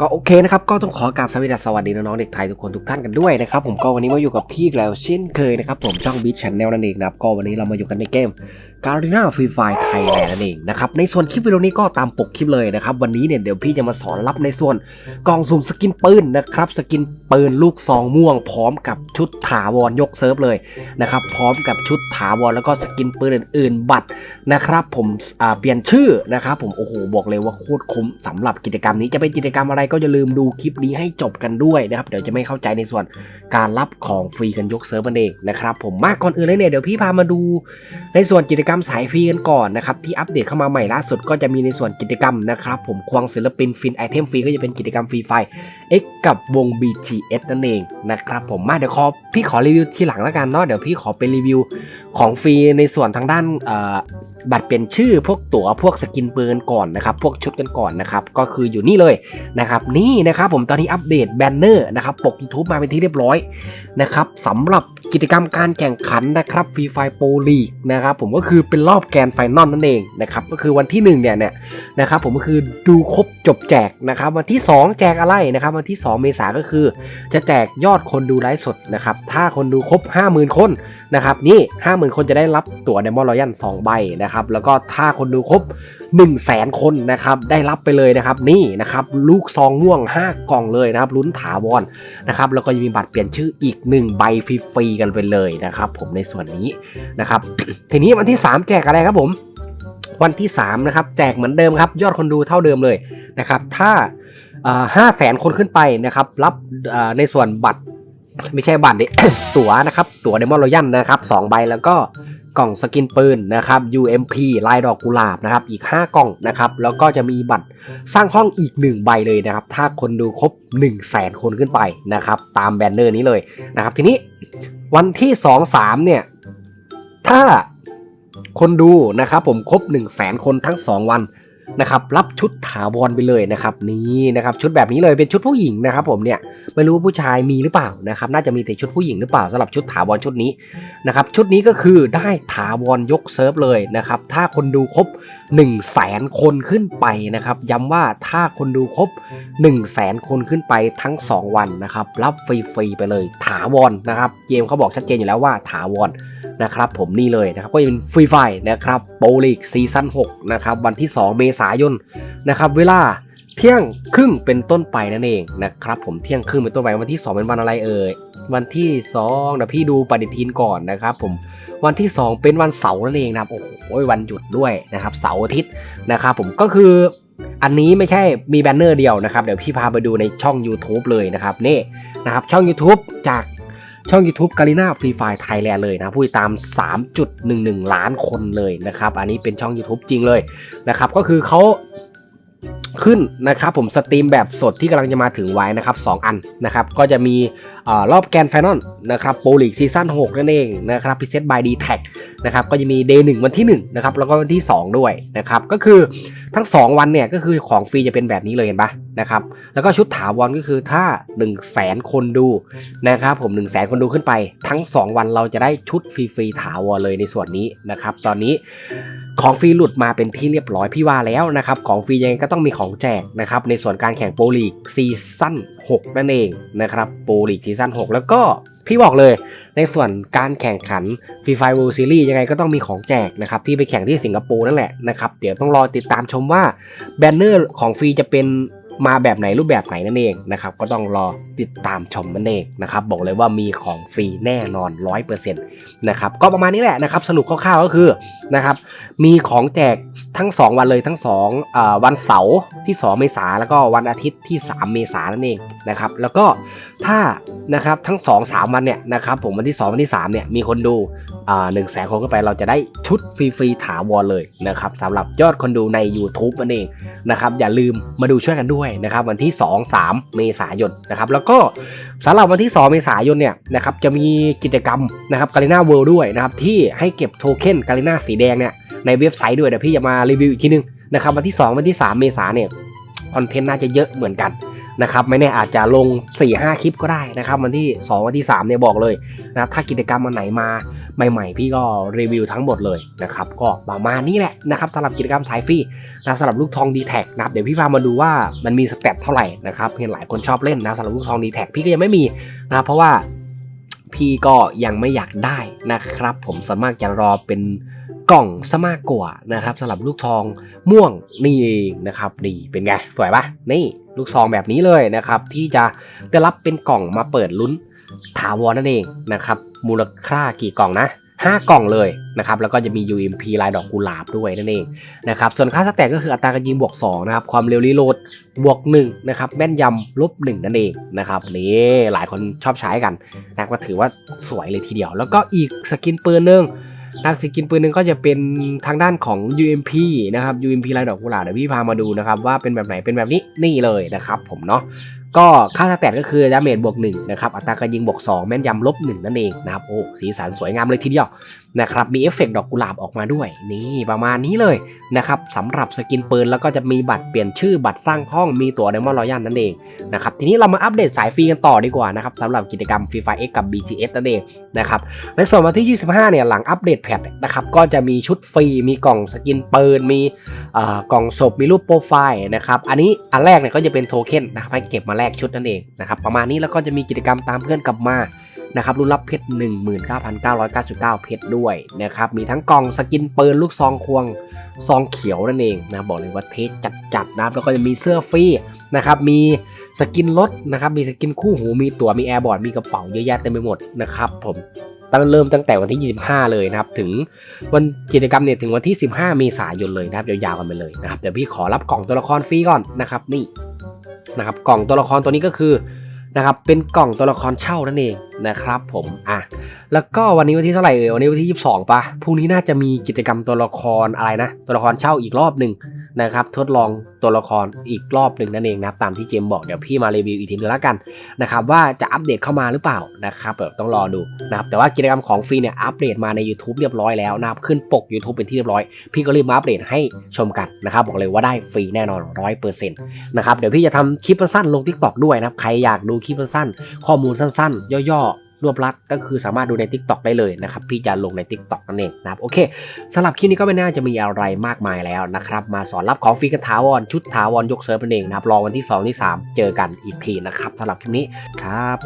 ก็โอเคนะครับ ก็ต้องขอกราบสวัสดีสวัสดีน้องๆเด็กไทยทุกคนทุกท่านกันด้วยนะครับผมก็วันนี้มาอยู่กับพี่แล้วเช่นเคยนะครับผมช่องบีชแนลนั่นเองนะครับก็วันนี้เรามาอยู่กันในเกมการีนาฟรีไฟไทยแลนด์นั่นเองนะครับในส่วนคลิปวิดีโอนี้ก็ตามปกคลิปเลยนะครับ วันนี้เนี่ยเดี๋ยวพี่จะมาสอนรับในส่วนกล่องสุ่มสกินปืนนะครับสกินปืนลูกซองม่วง พร้อมกับชุดถาวรยกเซิร์ฟเลยนะครับพร้อมกับชุดถาวรแล้วก็สกินปืนอื่นๆ บัตรนะครับ ผมเปลี่ยนชื่อนะครับผมโอ้โหบอกเลยว่าโคตรคุ้มสำหรับกิจกรรมนี้จะเป็นกิจกรรมอะไรก็อย่าลืมดูคลิปนี้ให้จบกันด้วยนะครับเดี๋ยวจะไม่เข้าใจในส่วนการรับของฟรีกันยกเซิร์ฟมันเองนะครับผมมากก่อนอื่นเลยเนี่ยเดี๋ยวพี่พามาดูในส่วนกิจกรรมกรรมสายฟรีกันก่อนนะครับที่อัปเดตเข้ามาใหม่ล่าสุดก็จะมีในส่วนกิจกรรมนะครับผมควงศิลปินฟินไอเทมฟรีก็จะเป็นกิจกรรมฟรีไฟ X กับวง BTS นั่นเองนะครับผมมาเดี๋ยวขอพี่ขอรีวิวทีหลังแล้วกันเนาะเดี๋ยวพี่ขอเป็นรีวิวของฟรีในส่วนทางด้านบัตรเปลี่ยนชื่อพวกตั๋วพวกสกินปืนก่อนนะครับ พวกชุดกันก่อนนะครับ ก็คืออยู่นี่เลยนะครับ นี่นะครับผมตอนนี้อัปเดตแบนเนอร์นะครับ ปก YouTube มาเป็นที่เรียบร้อยนะครับสำหรับกิจกรรมการแข่งขันนะครับฟรีไฟโปลีกนะครับผมก็คือเป็นรอบแกรนไฟนอลนั่นเองนะครับก็คือวันที่1เนี่ยเนี่ยนะครับผมก็คือดูครบจบแจกนะครับวันที่ 2 แจกอะไรนะครับวันที่ 2 เมษาก็คือ จะแจกยอดคนดูไลฟ์สดนะครับถ้าคนดูครบ 50,000 คน นะครับนี่50,000คนจะได้รับตั๋วเดมอนรอยัล2ใบนะครับแล้วก็ถ้าคนดูครบ 1 0 0 0 0แสนคนนะครับได้รับไปเลยนะครับนี่นะครับลูกซองม่วง 5 กล่องเลยนะครับลุ้นถาวรนะครับแล้วก็ยังมีบัตรเปลี่ยนชื่ออีก 1 ใบฟรีๆกันไปเลยนะครับผมในส่วนนี้นะครับทีนี้วันที่ 3 แจกอะไรครับผม วันที่3นะครับแจกเหมือนเดิมครับยอดคนดูเท่าเดิมเลยนะครับถ้าห้าแสนคนขึ้นไปนะครับรับในส่วนบัตร ไม่ใช่บัตรดิ ตั๋วนะครับ ตั๋วเดมอนรอยัลนะครับ2ใบแล้วก็กล่องสกินปืนนะครับ UMP ลายดอกกุหลาบนะครับ อีก 5 กล่องนะครับ แล้วก็จะมีบัตรสร้างห้องอีก 1 ใบเลยนะครับ ถ้าคนดูครบ 1 0 0 0 0แสนคนขึ้นไปนะครับ ตามแบนเนอร์นี้เลยนะครับ ทีนี้วันที่ 2 3 เนี่ย ถ้าคนดูนะครับผมครบ 1 0 0 0 0แสนคนทั้ง 2 วัน นะครับรับชุดถาวรไปเลยนะครับนี่นะครับชุดแบบนี้เลยเป็นชุดผู้หญิงนะครับผมเนี่ยไม่รู้ว่าผู้ชายมีหรือเปล่านะครับน่าจะมีแต่ชุดผู้หญิงหรือเปล่าสำหรับชุดถาวรชุดนี้นะครับชุดนี้ก็คือได้ถาวรยกเซิร์ฟเลยนะครับถ้าคนดูครบ 1 0 0 0 0แสนคนขึ้นไปนะครับ ย้ำว่าถ้าคนดูครบ 1 0 0 0 0แสนคนขึ้นไปทั้ง 2 วันนะครับ รับฟรีๆไปเลย ถาวรนะครับ เกมเขาบอกชัดเจนอยู่แล้วว่าถาวรนะครับผมนี่เลยนะครับก็จะเป็นฟรีไฟนะครับโปลีกซีซั่น6นะครับวันที่ 2 เมษายนนะครับเวลา เที่ยงครึ่งเป็นต้นไปนั่นเองนะครับผมเที่ยงครึ่งเป็นต้นไปวันที่ 2 เป็นวันอะไรเอ่ยวันที่2เดี๋ยวพี่ดูปฏิทินก่อนนะครับผมวันที่ 2 เป็นวันเสาร์นั่นเองนะครับโอ้โหวันหยุดด้วยนะครับเสาร์อาทิตย์นะครับผมก็คืออันนี้ไม่ใช่มีแบนเนอร์เดียวนะครับ เดี๋ยวพี่พาไปดูในช่อง YouTube เลยนะครับนี่นะครับช่อง YouTube จากช่อง YouTube กาลิน่าฟรีไฟไทยแลนด์เลยนะผู้ติดตาม 3.11 ล้านคนเลยนะครับ อันนี้เป็นช่อง YouTube จริงเลยนะครับ ก็คือเขา ขึ้นนะครับผมสตรีมแบบสดที่กำลังจะมาถึงไว้นะครับ 2 อันนะครับ ก็จะมีอรอบแกรนด์ไฟนอลนะครับโปรลีกซีซั่น6นั่นเองนะครับพิเศษบายดีแท็กนะครับก็จะมี Day 1วันที่1นะครับแล้วก็วันที่ 2 ด้วยนะครับก็คือทั้ง 2 วันเนี่ยก็คือของฟรีจะเป็นแบบนี้เลยเห็นปะนะครับแล้วก็ชุดถาวรก็คือถ้า 1 0 0 0 0แสนคนดูนะครับผม 1 0 0 0 0แสนคนดูขึ้นไป ทั้ง 2 วันเราจะได้ชุดฟรีๆถาวรเลยในส่วนนี้นะครับตอนนี้ ของฟรีหลุดมาเป็นที่เรียบร้อยพี่ว่าแล้วนะครับ ของฟรียังไงก็ต้องมีของแจกนะครับ ในส่วนการแข่งโปรลีกซีซั่น6นั่นเองนะครับ โปรลีกซีซั่น6 แล้วก็พี่บอกเลยในส่วนการแข่งขันฟรีไฟ World Series ยังไงก็ต้องมีของแจกนะครับ ที่ไปแข่งที่สิงคโปร์นั่นแหละนะครับ เดี๋ยวต้องรอติดตามชมว่าแบนเนอร์ของฟรีจะเป็น มาแบบไหนรูปแบบไหนนั่นเองนะครับก็ต้องรอติดตามชมนั่นเองนะครับบอกเลยว่ามีของฟรีแน่นอน 100%นะครับก็ประมาณนี้แหละนะครับสรุปคร่าวๆก็คือนะครับมีของแจกทั้ง 2 วันเลยทั้ง2อ่าวันเสาร์ที่ 2 เมษาแล้วก็วันอาทิตย์ที่ 3 เมษายนนั่นเองนะครับแล้วก็ถ้านะครับทั้ง 2 3 วันเนี่ยนะครับผมวันที่ 2 วันที่3เนี่ยมีคนดู หนึ่งแสนคนขึ้นไปเราจะได้ชุดฟรีๆถาวรเลยนะครับสำหรับยอดคนดูใน YouTube นั่นเองนะครับอย่าลืมมาดูช่วยกันด้วยนะครับวันที่ 2 3 เมษายนนะครับแล้วก็สำหรับวันที่ 2 เมษายนเนี่ยนะครับจะมีกิจกรรมนะครับกาลิน่าเวิลด์ด้วยนะครับที่ให้เก็บโทเค็นกาลิน่าสีแดงเนี่ยในเว็บไซต์ด้วยเดี๋ยวพี่จะมารีวิวอีกทีนึงนะครับวันที่ 2 วันที่ 3 เมษาเนี่ยคอนเทนต์น่าจะเยอะเหมือนกันนะครับไม่แน่อาจจะลง 4-5 คลิปก็ได้นะครับวันที่ 2 วันที่ 3 เนี่ยบอกเลยนะครับถ้ากิจกรรมวันไหนมา ใหม่ๆ พี่ก็รีวิวทั้งหมดเลยนะครับ ก็ประมาณนี้แหละนะครับสำหรับกิจกรรมสายฟรีนะสำหรับลูกทองดีแท็กนะครับเดี๋ยวพี่พามาดูว่ามันมีสเตตเท่าไหร่นะครับเห็นหลายคนชอบเล่นนะสำหรับลูกทองดีแท็กพี่ก็ยังไม่มีนะครับเพราะว่าพี่ก็ยังไม่อยากได้นะครับ ผมส่วนมากจะรอเป็นกล่องซะมากกว่านะครับสำหรับลูกทองม่วงนี่เองนะครับดีเป็นไงสวยปะนี่ลูกซองแบบนี้เลยนะครับ ที่จะได้รับเป็นกล่องมาเปิดลุ้น ถาวรนั่นเองนะครับมูลค่ากี่กล่องนะ5 กล่องเลยนะครับแล้วก็จะมี UMP ลายดอกกุหลาบด้วยนั่นเองนะครับส่วนค่าสแต็กก็คืออัตราการยิงบวก2นะครับความเร็วรีโหลดบวก1นะครับแม่นยำลบ1นั่นเองนะครับนี่หลายคนชอบใช้กันนะก็ถือว่าสวยเลยทีเดียว แล้วก็อีกสกินปืนหนึ่งนะสกินปืนหนึ่งก็จะเป็นทางด้านของ UMP นะครับ UMP ลายดอกกุหลาบเดี๋ยวพี่พามาดูนะครับว่าเป็นแบบไหนเป็นแบบนี้นี่เลยนะครับผมเนาะ ก็ค่าสแตทก็คือดาเมจบวก1นะครับอัตราการยิงบวก2แม่นยำลบ1นั่นเองนะครับโอ้สีสันสวยงามเลยทีเดียว นะครับมีเอฟเฟกต์ดอกกุหลาบออกมาด้วยนี่ประมาณนี้เลยนะครับสำหรับสกินปืนแล้วก็จะมีบัตรเปลี่ยนชื่อบัตรสร้างห้องมีตั๋วเดมอนรอยัลนั่นเองนะครับทีนี้เรามาอัปเดตสายฟรีกันต่อดีกว่านะครับสำหรับกิจกรรม Free Fire X กับ BTS นั่นเองนะครับในส่วนวันที่ 25 เนี่ยหลังอัปเดตแพทนะครับก็จะมีชุดฟรีมีกล่องสกินปืนมีอ่ากล่องศพมีรูปโปรไฟล์นะครับอันนี้อันแรกเนี่ยก็จะเป็นโทเค็นนะครับให้เก็บมาแลกชุดนั่นเองนะครับประมาณนี้แล้วก็จะมีกิจกรรมตามเพื่อนกลับมา นะครับรุ่นรับเพชร 19,999 เพชรด้วยนะครับมีทั้งกล่องสกินปืนลูกซองควงซองเขียวนั่นเองนะบอกเลยว่าเทสจัดๆนะครับแล้วก็จะมีเสื้อฟรีนะครับมีสกินรถนะครับมีสกินคู่หูมีตั๋วมีแอร์บอร์ดมีกระเป๋าเยอะแยะเต็มไปหมดนะครับผมตั้งเริ่มตั้งแต่วันที่ 25 เลยนะครับ ถึงวันกิจกรรมเนี่ยถึงวันที่ 15 เมษายนเลยนะครับยาวๆกันไปเลยนะครับเดี๋ยวพี่ขอรับกล่องตัวละครฟรีก่อนนะครับนี่นะครับกล่องตัวละครตัวนี้ก็คือ นะครับเป็นกล่องตัวละครเช่านั่นเองนะครับผมอะแล้วก็วันนี้วันที่เท่าไหร่เอ่ยวันนี้วันที่ 22ปะพรุ่งนี้น่าจะมีกิจกรรมตัวละครอะไรนะ ตัวละครเช่าอีกรอบหนึ่ง นะครับทดลองตัวละครอีกรอบหนึ่งนั่นเองนะครับตามที่เจมบอกเดี๋ยวพี่มารีวิวอีกทีนึงแล้วกันนะครับว่าจะอัปเดตเข้ามาหรือเปล่านะครับแบบต้องรอดูนะครับแต่ว่ากิจกรรมของฟรีเนี่ยอัปเดตมาใน YouTube เรียบร้อยแล้วนะครับขึ้นปก YouTube เป็นที่เรียบร้อย พี่ก็รีบมาอัปเดตให้ชมกันนะครับบอกเลยว่าได้ฟรีแน่นอน100%นะครับเดี๋ยวพี่จะทำคลิปสั้นลง TikTok ด้วยนะครับใครอยากดูคลิปสั้นข้อมูลสั้นๆ ย่อๆ รวบรัดก็คือสามารถดูใน TikTok ได้เลยนะครับ พี่จะลงใน TikTok นั่นเองนะครับ โอเคสำหรับคลิปนี้ก็ไม่น่าจะมีอะไรมากมายแล้วนะครับ มาสอนรับของฟรีกันถาวร ชุดถาวรยกเซิร์ฟนั่นเองนะครับ รอวันที่ 2 ที่ 3 เจอกันอีกทีนะครับสำหรับคลิปนี้ครับ